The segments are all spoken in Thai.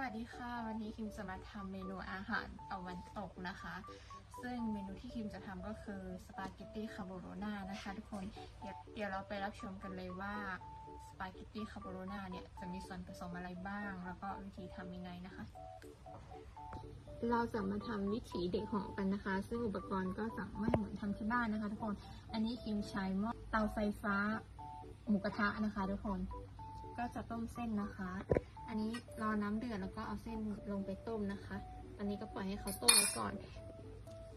วัสดีค่ะ วันนี้คิมจะมาทำเมนูอาหารตะวันตกนะคะ ซึ่งเมนูที่คิมจะทำก็คือสปาเกตตี้คาโบโรนานะคะทุกคนเดี๋ยวเราไปรับชมกันเลยว่าสปาเกตตี้คาโบโรนาเนี่ยจะมีส่วนผสมอะไรบ้าง แล้วก็วิธีทำยังไงนะคะ เราจะมาทำวิถีเด็กหอกันนะคะ ซึ่งอุปกรณ์ก็จะไม่เหมือนทำที่บ้านนะคะ ทุกคนอันนี้คิมใช้หม้อเตาไฟฟ้าหมูกระทะนะคะ ทุกคนก็จะต้มเส้นนะคะ อันนี้รอน้ำเดือดแล้วก็เอาเส้นลงไปต้มนะคะ อันนี้ก็ปล่อยให้เขาต้มไว้ก่อน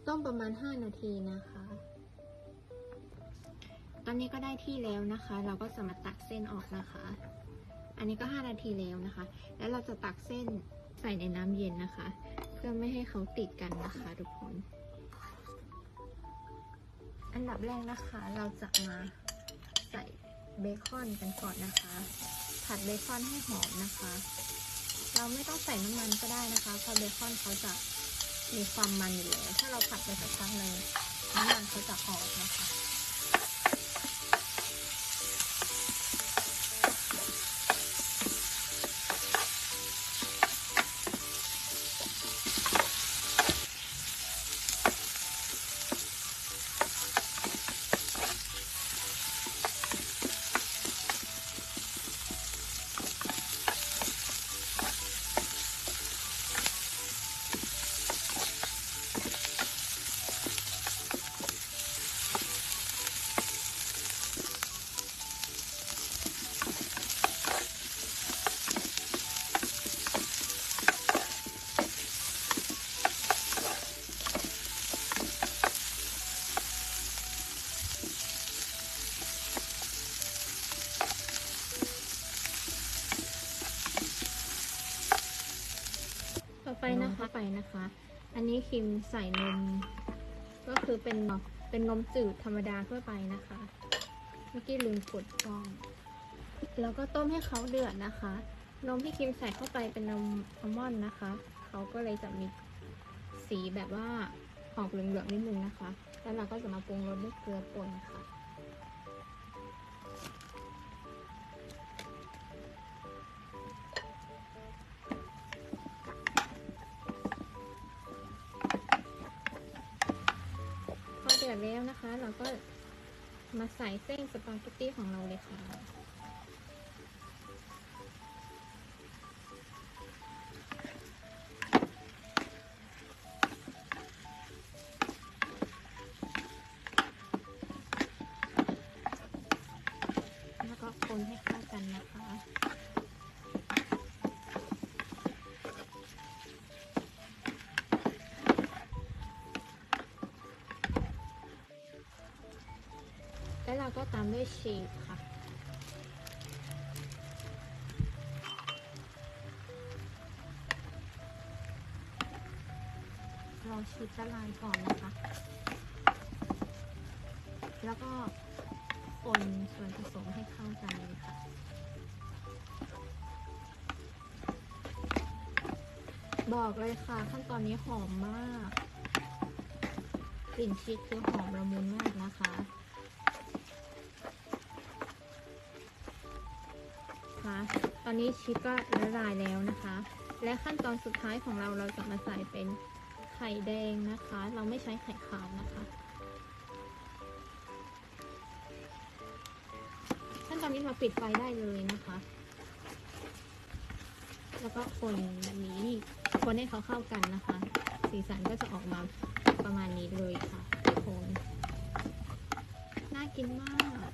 ต้มประมาณ 5 นาทีนะคะ ตอนนี้ก็ได้ที่แล้วนะคะ เราก็จะมาตักเส้นออกนะคะ อันนี้ก็ 5 นาทีแล้วนะคะ แล้วเราจะตักเส้นใส่ในน้ำเย็นนะคะ เพื่อไม่ให้เขาติดกันนะคะทุกคน อันดับแรกนะคะ เราจะมาใส่เบคอนกันก่อนนะคะ ผัดเบคอนให้หอมนะคะ เราไม่ต้องใส่น้ำมันก็ได้นะคะเพราะเบคอนเขาจะมีความมันอยู่แล้วถ้าเราผัดไปสักพักหนึ่งน้ำมันเขาจะออกนะคะ ต่อไปนะคะไปนะคะ อันนี้คิมใส่นม ก็คือเป็นเป็นนมจืดธรรมดาทั่วไปนะคะ เมื่อกี้ลืมกดกล้อง แล้วก็ต้มให้เขาเดือดนะคะ นมที่คิมใส่เข้าไปเป็นนมอัลมอนด์นะคะ เขาก็เลยจะมีสีแบบว่าออกเหลืองๆนิดนึงนะคะ แล้วเราก็จะมาปรุงรสด้วยเกลือป่นค่ะ แล้วนะคะ เราก็มาใส่เส้นสปาเกตตี้ของเราเลยค่ะ แล้วเราก็ตามด้วยชีสค่ะรอชีสละลายก่อนนะคะ แล้วก็คนส่วนผสมให้เข้ากันเลยค่ะบอกเลยค่ะ ขั้นตอนนี้หอมมาก กลิ่นชีสคือหอมละมุนมากนะคะ คะ ตอนนี้ชีสก็ละลายแล้วนะคะ และขั้นตอนสุดท้ายของเราเราจะมาใส่เป็นไข่แดงนะคะ เราไม่ใช้ไข่ขาวนะคะ ขั้นตอนนี้เราปิดไฟได้เลยนะคะ แล้วก็คนแบบนี้คนให้เขาเข้ากันนะคะ สีสันก็จะออกมาประมาณนี้เลยค่ะคนน่ากินมาก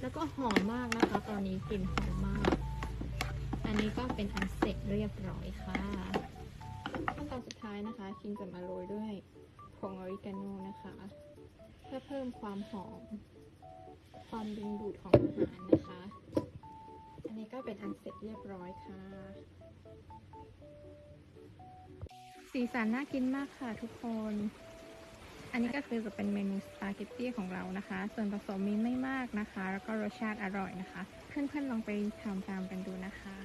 แล้วก็หอมมากนะคะ ตอนนี้กลิ่นหอมมาก อันนี้ก็เป็นอันเสร็จเรียบร้อยค่ะ ขั้นตอนสุดท้ายนะคะ คิมจะมาโรยด้วยผงออริกาโนนะคะ เพื่อเพิ่มความหอม ความดึงดูดของอาหารนะคะ อันนี้ก็เป็นอันเสร็จเรียบร้อยค่ะ สีสันน่ากินมากค่ะทุกคน อันนี้ก็คือจะเป็นเมนูสปาเกตตี้ของเรานะคะ ส่วนผสมมีไม่มากนะคะ แล้วก็รสชาติอร่อยนะคะ เพื่อนๆลองไปทำตามกันดูนะคะ